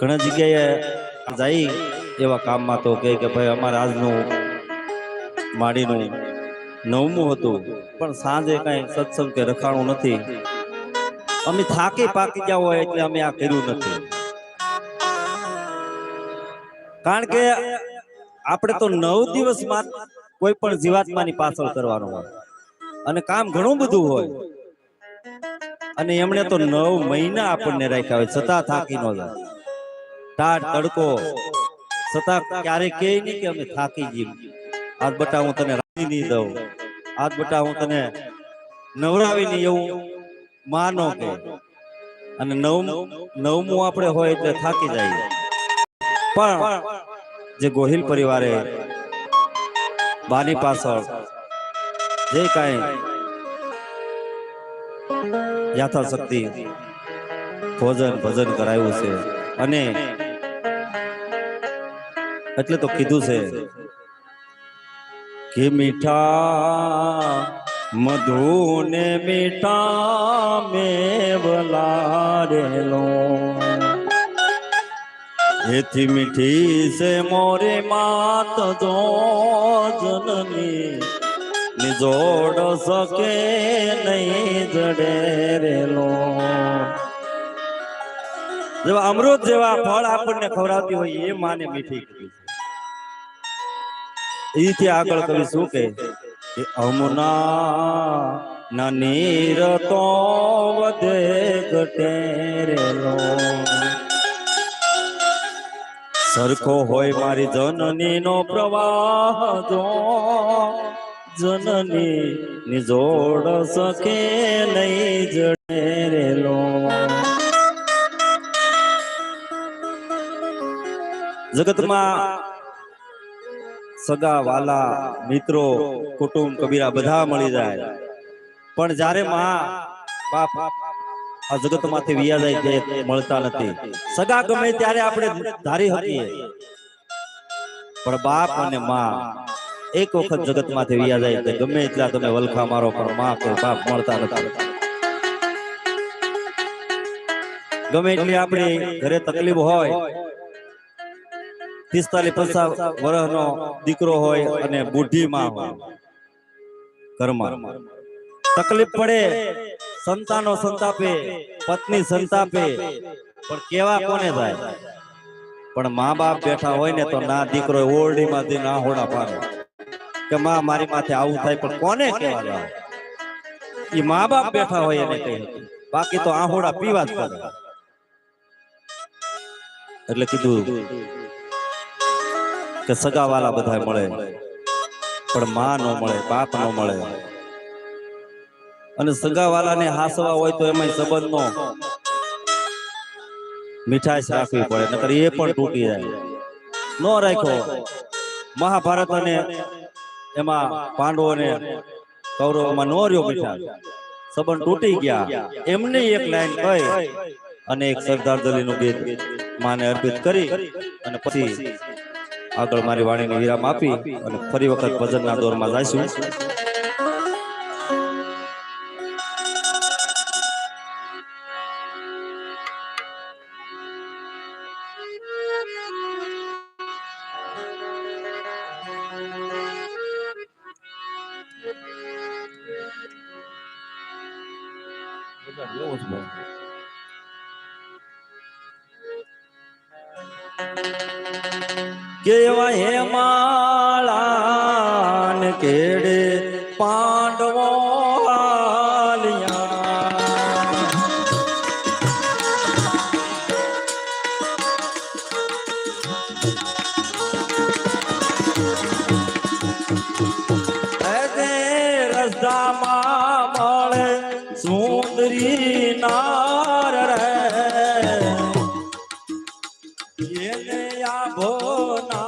ઘણા જગ્યાએ જાય એવા કામમાં તો કહે કે ભાઈ અમારે આજનું માડીનું નવમું હતું. પણ સાંજે કાંઈ સત્સંગ કે રખાણું નથી. અમે થાકી પાકી ગયા હોય એટલે અમે આ કર્યું નથી. કારણ કે આપણે તો નવ દિવસમાં કોઈ પણ જીવાત્માની પાછળ કરવાનું હોય. અને કામ ઘણું બધું હોય. અને એમણે તો નવ મહિના આપણને રાખ્યા હોય. છતાં થાકી ન જાય. ટાટ તડકો. છતાં ક્યારે કે નહીં કે અમે થાકી ગયું. આજ બટા હું તને રાખી નહીં દઉં. આજ બટા હું તને નવરાવી નહીં એવું માનો કે. અને નવ નવમું આપણે હોય એટલે થાકી જાય પણ જે ગોહિલ પરિવારે બાની પાછળ જે કાંઈ યથાશક્તિ ભોજન ભજન કરાયું છે. અને એટલે તો કીધું છે કે મીઠા મધુ ને મીઠા મેવલારેલો. એથી મીઠી છે મોરે માત જો જનની નિજોડ સકે નહીં જડે રેલો જેવા અમૃત જેવા ફળ આપણને ખવડાવતી હોય એ માને મીઠી કરી એથી આગળ કવિ શું કે અમના નીર તો વધે ઘટે સરખો હોય મારી જનની નો પ્રવાહ જો જનની નિજોડ સકે નહીં જડે રેલો જગતમાં સગા વાલા મિત્રો કુટુંબ કબીરા બધા મળી જાય. પણ જ્યારે માં બાપ આ જગતમાંથી વિયા જાય તે મળતા નથી. સગા ગમે ત્યારે આપણે ધારી શકીએ. પણ બાપ અને માં એક વખત જગતમાંથી વિયા જાય તે ગમે એટલા તમે વલખા મારો પણ માં કે બાપ મળતા નથી. ગમે એટલી આપણી ઘરે તકલીફ હોય પિસ્તાલીસ પચાસ વર્ષનો દીકરો હોય અને બુઢી માં હોય. ઘરમાં. તકલીફ પડે, સંતાનો સંતાપે, પત્ની સંતાપે, પણ કેવા કોને થાય? પણ મા બાપ બેઠા હોય ને તો ના દીકરો ઓરડી માંથી ના હોડા પાડે. કે માં મારી માથે આવું થાય, પણ કોને કેવા જાય એ મા બાપ બેઠા હોય એને કહે. બાકી તો આહોડા પીવા જ કરે એટલે કીધું કે સગાવાલા બધા મળે. પણ માં નો મળે, બાપ નો મળે. અને સગાવાલાને હાસવા હોય તો એમાં સંબંધનો મીઠાશ રાખવી પડે, નકર એ પણ તૂટી જાય. નો રાખ્યો મહાભારત અને એમાં પાંડવો ને કૌરવમાં નો રહ્યો મીઠા સંબંધ તૂટી ગયા. એમને એક લાઈન કહી અને એક સરદાર દલીનું ગીત માને અર્પિત કરી અને પછી આગળ મારી વાણીને વિરામ આપી અને ફરી વખત ભજનના દોરમાં જઈશું. રસ્તામાં મળે સુંદરી નાર રે એને આભોના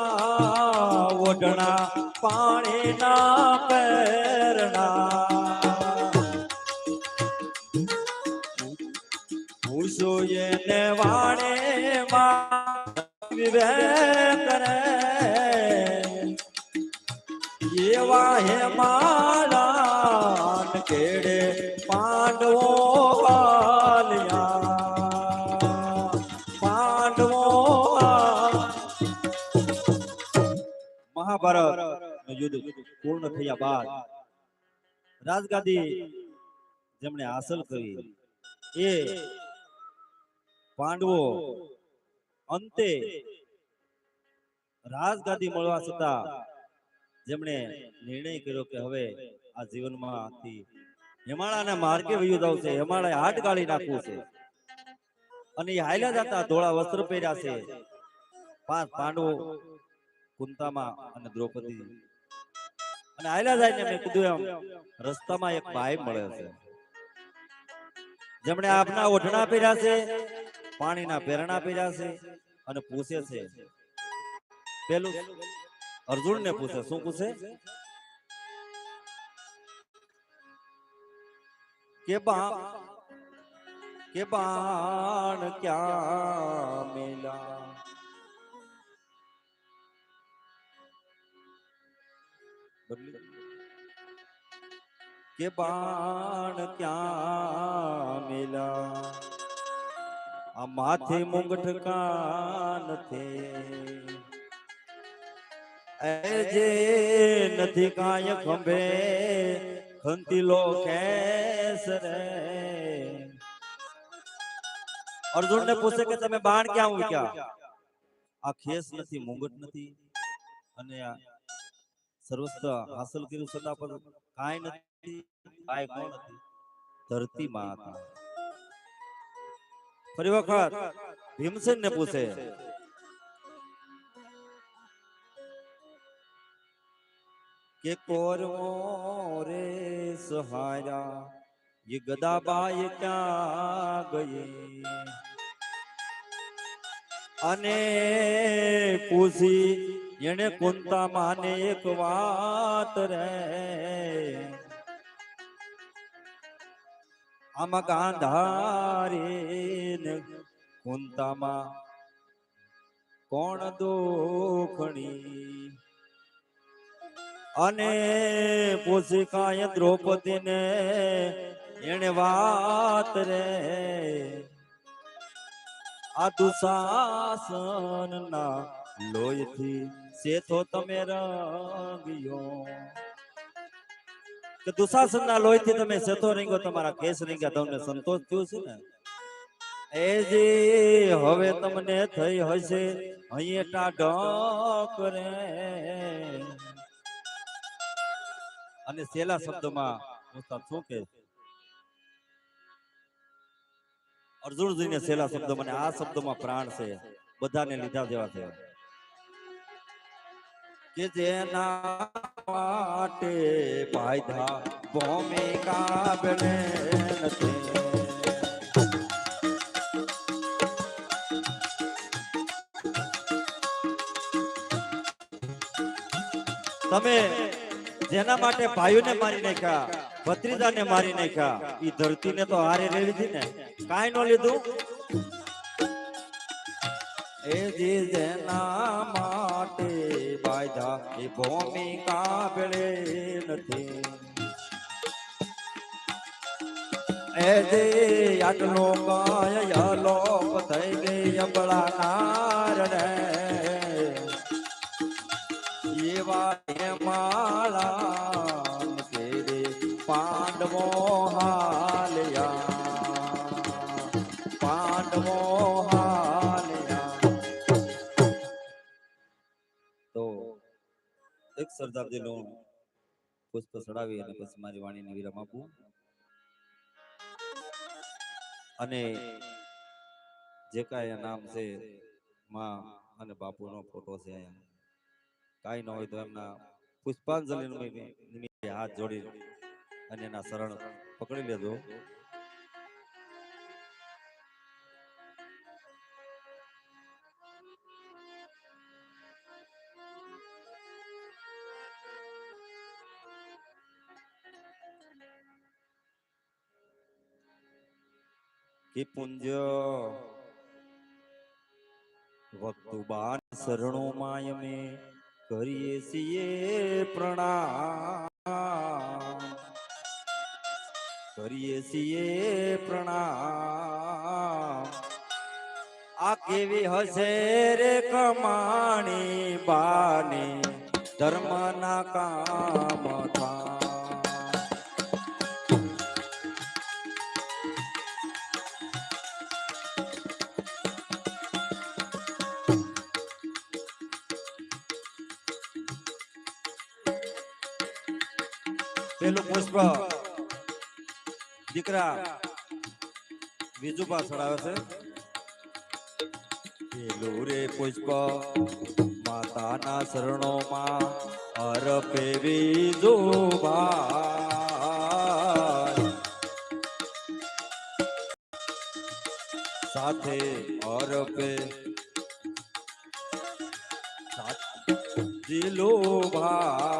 ઓઢણા પાણીના પેરણા ભૂસો એને વાણે વિવેક પાંડવો પાલ્યા પાંડવો મહાભારત યુદ્ધ પૂર્ણ થયા બાદ રાજગાદી જેમણે હાંસલ કરી એ પાંડવો અંતે રાજગાદી મળવા છતાં જેમણે નિર્ણય કર્યો કે હવે આ જીવનમાંથી હિમાળાના માર્ગે વયું જવું છે હિમાલય હાટ ગાળી નાખવું છે. અને એ હાલ્યા જતા ધોળા વસ્ત્ર પહેર્યા છે. પાંચ પાંડવો કુંતામાં અને દ્રૌપદી. અને હાલ્યા જાય ને મેં કીધું એમ, રસ્તામાં એક ભાઈ મળે છે. જેમણે આપના ઓઢણા પહેર્યા છે, પાણીના પેરણા પહેર્યા છે અને પૂછે છે. પેલું અર્જુન ને પૂછે, શું પૂછે? કે બા કે બાણ ક્યાં મેલા? કે બાણ ક્યાં મેલા? આ માથે મુંગઠ કાન થે જે નથી કાય ખંભે ખંતીલો કેસ રે. અર્જુન ને પૂછે કે તમે બાણ ક્યાં મૂક્યા આ ખેસ નથી મુંગટ નથી. અને સર્વસ્વ હાંસલ કર્યું છતાં પણ કાંઈ નથી કાંઈ કોણ નથી. ધરતી માં હતા ફરી વખત ભીમસેન ને પૂછે. કે કોરવો રે સહારા ये ગદાબાઈ ક્યાં ગઈ અને પૂછી એને કુંતા માને એક વાત રે આમાં ગાંધારી કુંતામાં કોણ દોખણી? અને પૂછી કાય દ્રૌપદી ને એને વાત રે. આ દુશાસન ના લોહીથી શેથો તમે રંગ્યો. કે દુશાસન ના લોહીથી તમે શેથો રંગ્યો, તમારા કેસ રંગ્યા, તમને સંતોષ થયો છે ને? એ જે હવે તમને થઈ હશે, અહીંયા ટાઢક રે. અને સેલા શબ્દમાં ઉસ્તાદ શું કે અર્જુનજીને સેલા શબ્દ મને આ શબ્દમાં પ્રાણ છે. બધાને લીધા જેવા છે. કે જેના માટે પાયધા ભૂમિકા બને નથી. તમે જેના માટે ભાઈઓને મારી નાખ્યા, ભત્રીજાને મારી નાખ્યા. ઈ ધરતીને તો હારે રેવી ને. કાંઈ ન લીધું. એ જે જેના માટે બાધા એ ભૂમિકા ભેળે નથી. એ જે આટલો કાય લોક થઈ ગઈ અબળા નાર એવા હે એક સરદારજી લો પુષ્પ ચડાવી અને પછી મારી વાણીને વિરામ આપું. અને જે કાંઈ નામ છે, માં અને બાપુનો ફોટો છે અહીંયા. કાંઈ ન હોય તો એમના પુષ્પાંજલિ હાથ જોડી અને એના શરણ પકડી લેજો. કે પુંજ વક્તુબાન શરણો માય મે કરીએ છીએ પ્રણામ. કરીએ છીએ પ્રણામ. આ કેવી હશે રે કમાણી બાની? ધર્મના કામ થા પેલું દીકરા, બીજું ચડાવે છે? પેલું રે પુષ્પ માતાના શરણોમાં અરપે બીજું ભાઈ. સાથે અરપે જીલો ભાઈ.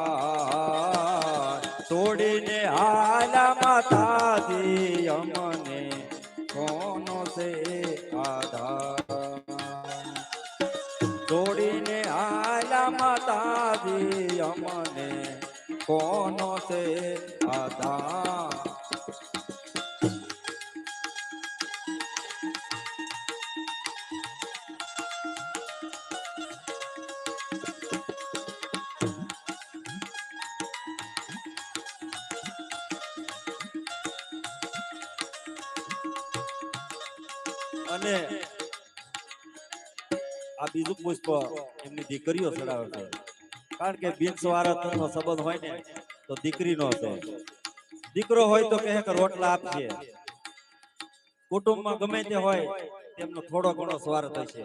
અને આ બીજું પુષ્પ એમની દીકરીઓ ચડાવે છે. કારણ કે બિન નો સંબંધ હોય ને, તો દીકરીનો છે. દીકરો હોય તો કહે કે રોટલા આપજે. કુટુંબમાં ગમે તે હોય, તેમનો થોડો ઘણો સ્વાર્થ છે.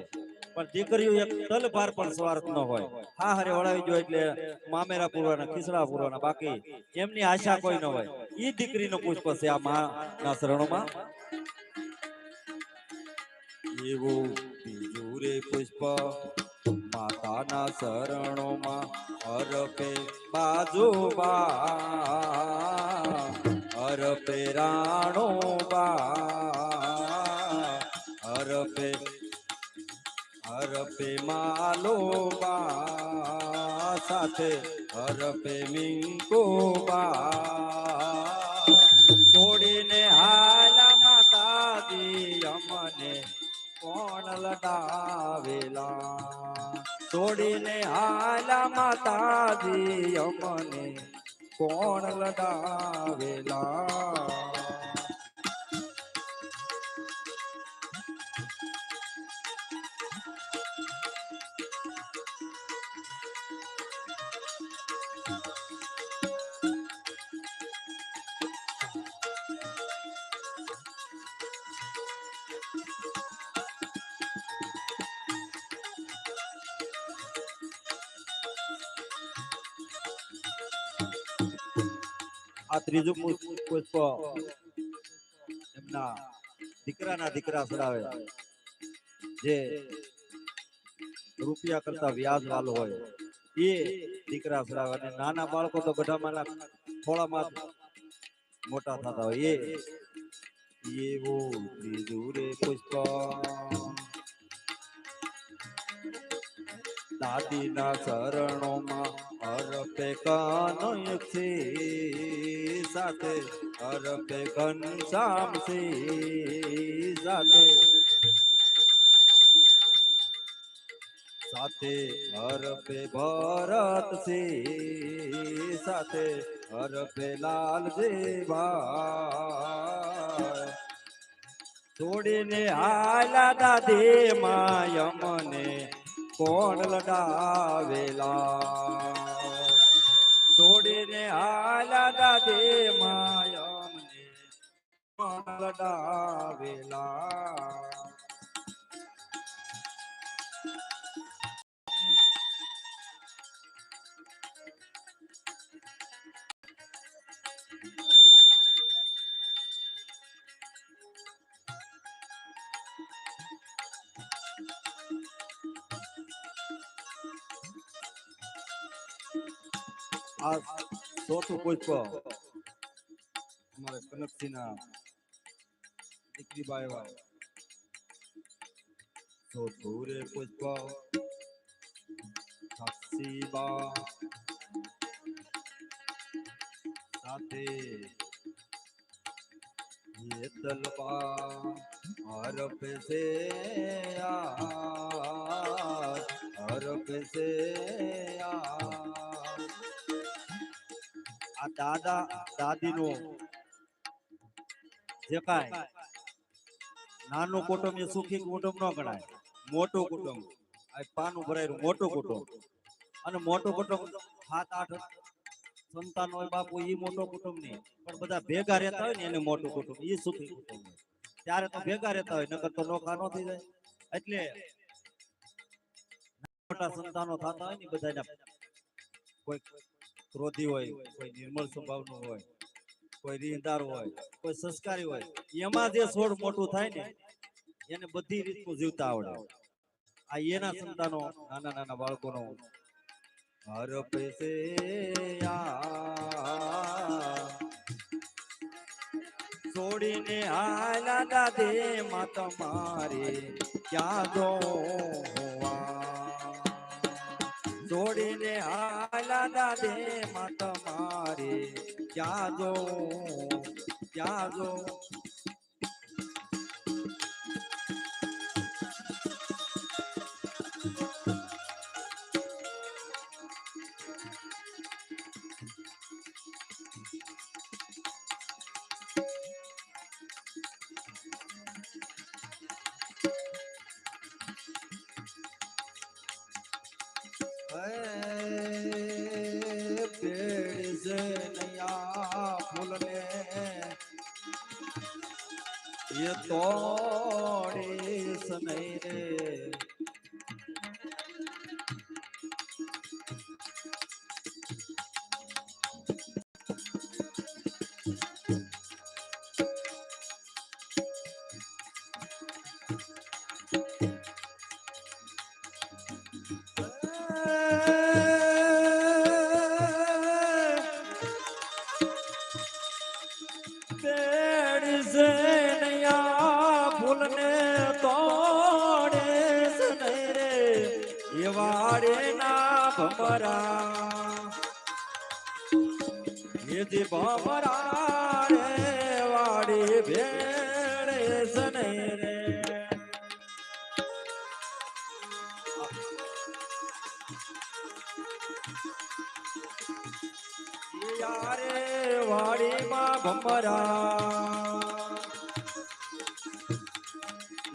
પણ દીકરીઓ એક તલ ભાર પણ સ્વાર્થ ન હોય. હા હરે વળાવી જો એટલે મામેરા પૂરવાના, ખીસડા પૂરવાના, બાકી એમની આશા કોઈ ન હોય. એ દીકરીનો પુષ્પ છે આ મા ના શરણોમાં એવું બીજું પુષ્પ માતાના શરણોમાં અરપે બાજુ બા અરપે રાણો બા અરપે અરપે માલો બા સાથે અરપે મિંકો કોણ છોડીને હાલા માતાજી અમને કોણ લડાવેલા? આ ત્રીજું પુષ્પ એમના દીકરાના દીકરા ચડાવે જે રૂપિયા કરતા વ્યાજ વાળો હોય એ દીકરા ચડાવે અને નાના બાળકો તો ગઢામાં થોડામાં મોટા થતા હોય. એ એવું ત્રીજું રે પુષ્પ. દાદીના ચરણોમાં અરપે કાનયથી સાથે અરપે ઘનશ્યામથી સાથે સાથે અરપે ભરતસિંહ સાથે અરપે લાલજી ભાઈ. છોડીને હાલા દાદી માયમને કોણ લડાવેલા? છોડીને દે માયા મને લડાવેલા ચોથું પુષ્પ અમારે કનકસિંહના દીકરી બાયવા ચોથું રે પુષ્પ સાક્ષીબા સાથે ये तलवा हर पे से आ हर पे से आ આ દાદા, દાદીનો જે કાંઈ નાનું કુટુંબ એ સુખી કુટુંબ ન ગણાય. મોટું કુટુંબ. આ પાનું ભરાયેલું મોટું કુટુંબ. અને મોટું કુટુંબ સાત, આઠ સંતાન હોય, બાપુ, ઈ મોટું કુટુંબ નહીં. પણ બધા ભેગા રહેતા હોય ને એને મોટું કુટુંબ. ઈ સુખી કુટુંબ. ત્યારે તો ભેગા રહેતા હોય, નકર તો નોખા નો થઈ જાય. એટલે મોટા સંતાનો થતા હોય ને બધાના કોઈ ક્રોધી હોય, કોઈ નિર્મળ સ્વભાવનું હોય, કોઈ રીહદાર હોય, કોઈ સંસ્કારી હોય, એમાં જે છોડ મોટું થાય ને, એને બધી રીતનું જીવતા આવડે. આ એના સંતાનો નાના નાના બાળકોનો છોડીને હાલા દાદે માં તમારે ક્યાં જોવા છોડીને હાલા દાદે માં તમારે ક્યાં જો ક્યાં જો. તોડી સનઈ રે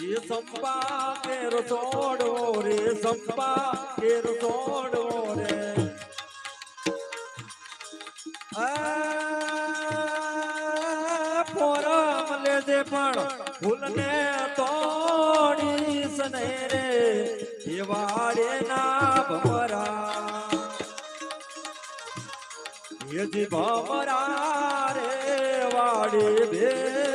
એ સંપા, કેર છોડવો રે સંપા, કેર છોડવો રે. આ પોરમ લેજે પણ ભૂલને તોડી સને રે. એ વાડે ના ભમરા યજી ભમરા રે, વાડી ભેડે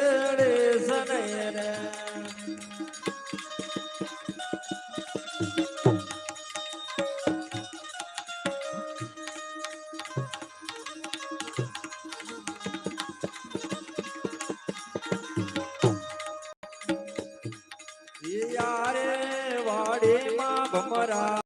ભમરા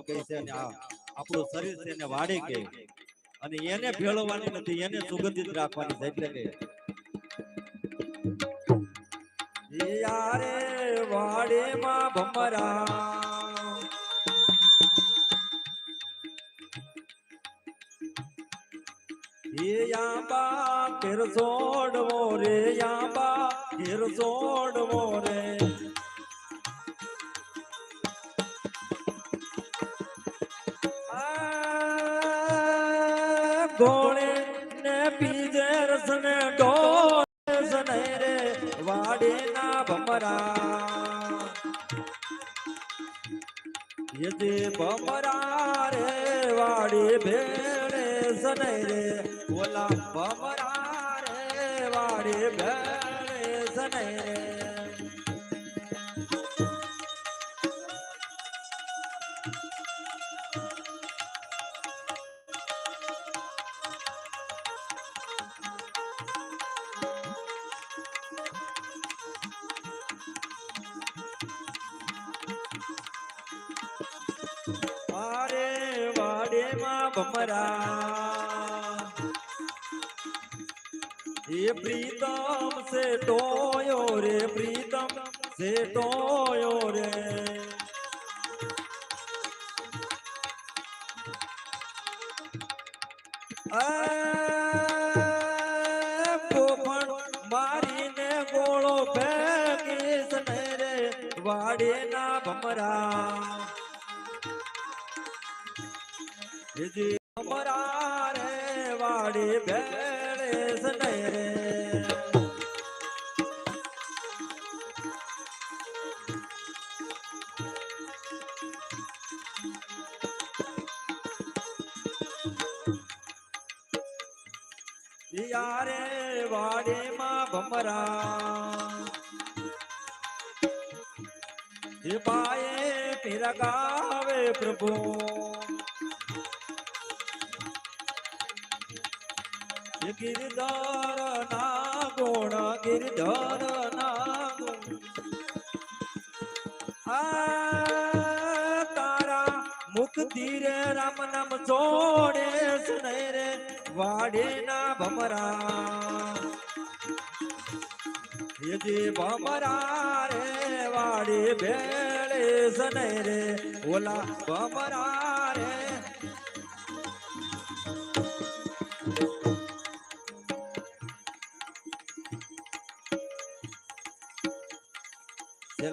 કહે છે અને આપણું શરીર છે એને વાડી કે. અને એને ભેળવવાની નથી, એને સુગંધિત રાખવાની છે, એટલે કે. યારે વાડીમાં ભમરા યાબા જોડવો રે યાબા, ઘેર જોડવો રે. ગોળે ને પીજે રસને ડોળે સને રે વાડે ના ભમરા યજે ભમરા રે વાડી ભેળે સને રે ઓલા ભમરા વાડી ભેળે સને રે. ભમરા એ પ્રીતમ સે ટોયો રે પ્રીતમ સે ટોયો રે મારીને ગોળો ફેંકીશ ને રે વાડીના ભમરા. ભમરા રે વાડી ભેળેશ ને રે યારે વાડીમાં ભમરા. એ પાયે ફિરગાવે પ્રભુ. ગિરધર ના ગુણ ગિરધર ના આ તારા મુખ ધીરે રામ નામ જોડે સુને રે વાડે ના ભમરા યજે ભમરા રે, વાડે ભેળે સને રે ઓલા ભમરા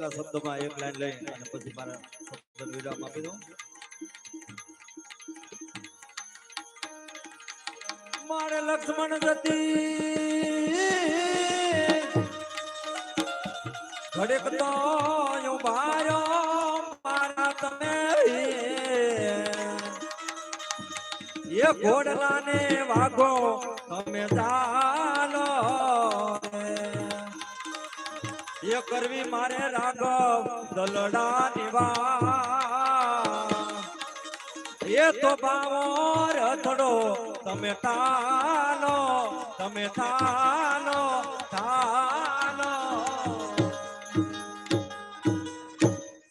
છેલ્લા શબ્દમાં એક લાઈન લઈ અને પછી મારા શબ્દ વિરામ આપી દઉં. મારે લક્ષ્મણ જતી ઘડેક તો ઊભા મારા તમે એ ઘોડલાને વાઘો તમે ચાલો. એ કરવી મારે રાઘવ, દલડા નિવા એ તો બાવો રથડો, તમે તાનો તમે તાનો તાનો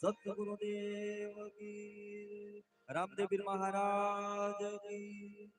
સતગુરુદેવ કી, રામદેવ મહારાજ કી.